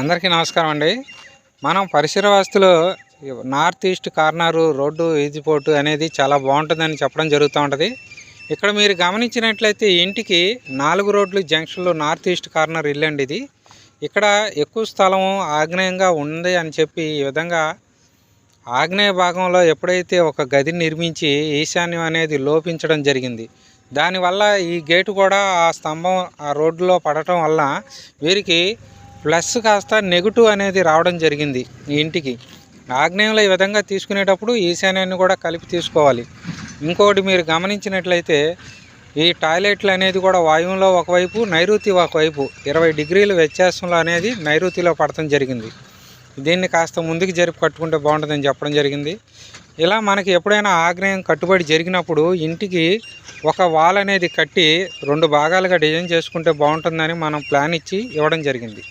అందరికీ నమస్కారం అండి. మనం పరిసర వాస్తులో నార్త్ ఈస్ట్ కార్నరు రోడ్డు ఈజిపోర్టు అనేది చాలా బాగుంటుందని చెప్పడం జరుగుతూ ఉంటుంది. ఇక్కడ మీరు గమనించినట్లయితే ఇంటికి నాలుగు రోడ్లు జంక్షన్లో నార్త్ ఈస్ట్ కార్నర్ ఇల్లు అండి ఇది. ఇక్కడ ఎక్కువ స్థలం ఆగ్నేయంగా ఉంది అని చెప్పి ఈ విధంగా ఆగ్నేయ భాగంలో ఎప్పుడైతే ఒక గదిని నిర్మించి ఈశాన్యం అనేది లోపించడం జరిగింది. దానివల్ల ఈ గేటు కూడా ఆ స్తంభం ఆ రోడ్డులో పడటం వల్ల వీరికి ప్లస్ కాస్త నెగిటివ్ అనేది రావడం జరిగింది ఈ ఇంటికి. ఆగ్నేయంలో ఈ విధంగా తీసుకునేటప్పుడు ఈశాన్యాన్ని కూడా కలిపి తీసుకోవాలి. ఇంకొకటి మీరు గమనించినట్లయితే ఈ టాయిలెట్లు అనేది కూడా వాయువులో ఒకవైపు నైరుతి ఒకవైపు ఇరవై డిగ్రీల వ్యత్యాసంలో అనేది నైరుతిలో పడటం జరిగింది. దీన్ని కాస్త ముందుకు జరిపి కట్టుకుంటే బాగుంటుందని చెప్పడం జరిగింది. ఇలా మనకి ఎప్పుడైనా ఆగ్నేయం కట్టుబడి జరిగినప్పుడు ఇంటికి ఒక వాల్ అనేది కట్టి రెండు భాగాలుగా డిజైన్ చేసుకుంటే బాగుంటుందని మనం ప్లాన్ ఇచ్చి ఇవ్వడం జరిగింది.